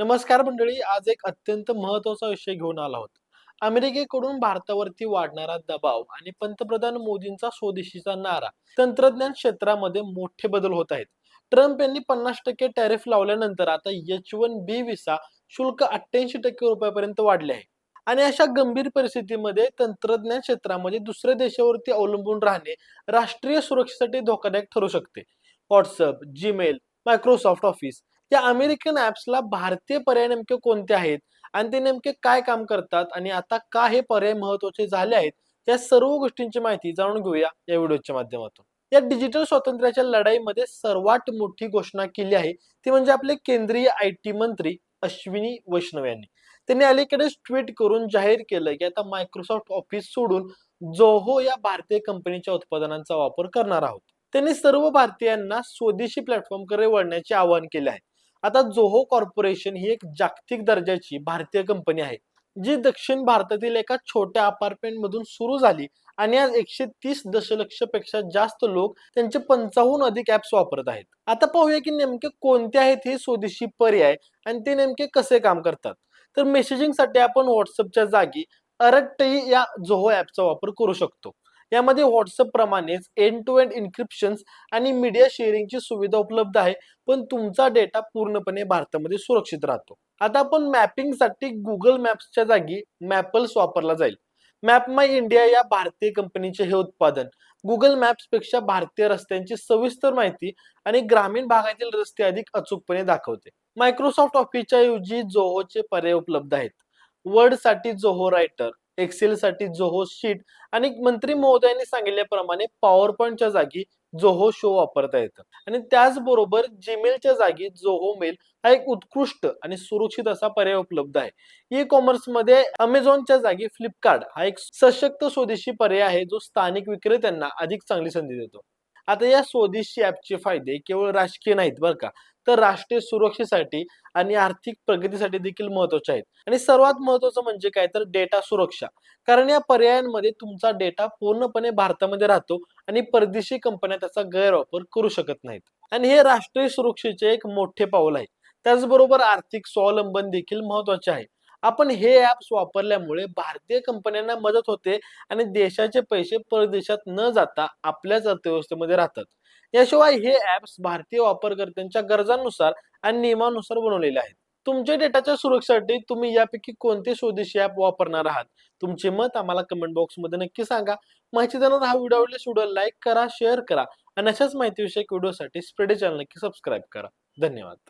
नमस्कार मंडळी आज एक अत्यंत महत्त्वाचा विषय घेऊन आला होता अमेरिकेकडून भारतावरती वाढणारा दबाव आणि पंतप्रधान मोदींचा स्वदेशीचा नारा तंत्रज्ञान क्षेत्रामध्ये मोठे बदल होत आहेत. ट्रम्प यांनी पन्नास टक्के टॅरिफ लावल्यानंतर आता एच वन बी विसा शुल्क अठ्ठ्याऐंशी टक्के रुपयापर्यंत वाढले आहे. आणि अशा गंभीर परिस्थितीमध्ये तंत्रज्ञान क्षेत्रामध्ये दुसऱ्या देशावरती अवलंबून राहणे राष्ट्रीय सुरक्षेसाठी धोकादायक ठरू शकते. व्हॉट्सअप जीमेल मायक्रोसॉफ्ट ऑफिस या अमेरिकन ऍप्सला भारतीय पर्याय नेमके कोणते आहेत? आणि ते नेमके काय काम करतात? आणि आता का हे पर्याय महत्त्वाचे झाले आहेत? या सर्व गोष्टींची माहिती जाणून घेऊया या व्हिडिओच्या माध्यमातून. या डिजिटल स्वातंत्र्याच्या लढाईमध्ये सर्वात मोठी घोषणा केली आहे ती म्हणजे आपले केंद्रीय आय टी मंत्री अश्विनी वैष्णव यांनी. त्यांनी अलीकडेच ट्विट करून जाहीर केलं की आता मायक्रोसॉफ्ट ऑफिस सोडून जोहो या भारतीय कंपनीच्या उत्पादनांचा वापर करणार आहोत. त्यांनी सर्व भारतीयांना स्वदेशी प्लॅटफॉर्मकडे वळण्याचे आवाहन केले आहे. आता जोहो कॉर्पोरेशन ही एक जागतिक दर्जाची भारतीय कंपनी आहे जी दक्षिण भारतातील एका छोट्या अपार्टमेंट मधून सुरू झाली आणि आज एकशे तीस दशलक्षपेक्षा जास्त लोक त्यांचे पंचाहून अधिक ऍप्स वापरत आहेत. आता पाहूया की नेमके कोणते आहेत हे स्वदेशी पर्याय आणि ते नेमके कसे काम करतात. तर मेसेजिंगसाठी आपण व्हॉट्सअपच्या जागी अरट्टई या जोहो ऍपचा वापर करू शकतो. यामध्ये व्हॉट्सअप प्रमाणेच एंड टू एंड इन्क्रिप्शन आणि मीडिया शेअरिंगची सुविधा उपलब्ध आहे पण तुमचा डेटा पूर्णपणे भारतामध्ये सुरक्षित राहतो. आता आपण मॅपिंगसाठी गुगल मॅप्सच्या जागी मॅपल्स वापरला जाईल. मॅप माय इंडिया या भारतीय कंपनीचे हे उत्पादन गुगल मॅप्सपेक्षा भारतीय रस्त्यांची सविस्तर माहिती आणि ग्रामीण भागातील रस्ते अधिक अचूकपणे दाखवते. मायक्रोसॉफ्ट ऑफिसच्या ऐवजी जोहोचे पर्याय उपलब्ध आहेत. वर्डसाठी जोहो रायटर एक्सेल साठी जोहो शीट आणि मंत्री महोदयांनी सांगितल्याप्रमाणे पॉवर पॉईंटच्या जागी जोहो शो वापरता येतं. आणि त्याचबरोबर जीमेलच्या जागी जोहो मेल हा एक उत्कृष्ट आणि सुरक्षित असा पर्याय उपलब्ध आहे. ई कॉमर्समध्ये अमेझॉनच्या जागी फ्लिपकार्ट हा एक सशक्त स्वदेशी पर्याय आहे जो स्थानिक विक्रेत्यांना अधिक चांगली संधी देतो. आता या स्वदेशी ऍपचे फायदे केवळ राजकीय नाहीत बरं का. तर राष्ट्रीय सुरक्षेसाठी आणि आर्थिक प्रगतीसाठी देखील महत्त्वाचे आहेत. आणि सर्वात महत्वाचं म्हणजे काय? तर डेटा सुरक्षा. कारण या पर्यायांमध्ये तुमचा डेटा पूर्णपणे भारतामध्ये राहतो आणि परदेशी कंपन्या त्याचा गैरवापर करू शकत नाहीत. आणि हे राष्ट्रीय सुरक्षेचे एक मोठे पाऊल आहे. त्याचबरोबर आर्थिक स्वावलंबन देखील महत्त्वाचे आहे. आपण हे ऍप्स वापरल्यामुळे भारतीय कंपन्यांना मदत होते आणि देशाचे पैसे परदेशात न जाता आपल्याच अर्थव्यवस्थेमध्ये राहतात. याशिवाय हे ऍप्स भारतीय वापरकर्त्यांच्या गरजांनुसार आणि नियमानुसार बनवलेले आहेत. तुमच्या डेटाच्या सुरक्षेसाठी तुम्ही यापैकी कोणते स्वदेशी ऍप वापरणार आहात? तुमचे मत आम्हाला कमेंट बॉक्समध्ये नक्की सांगा. माहिती देणार हा व्हिडिओ आवडल्यास व्हिडिओ लाईक करा शेअर करा आणि अशाच माहितीविषयक व्हिडिओसाठी स्प्रेडे चॅनल नक्की सबस्क्राईब करा. धन्यवाद.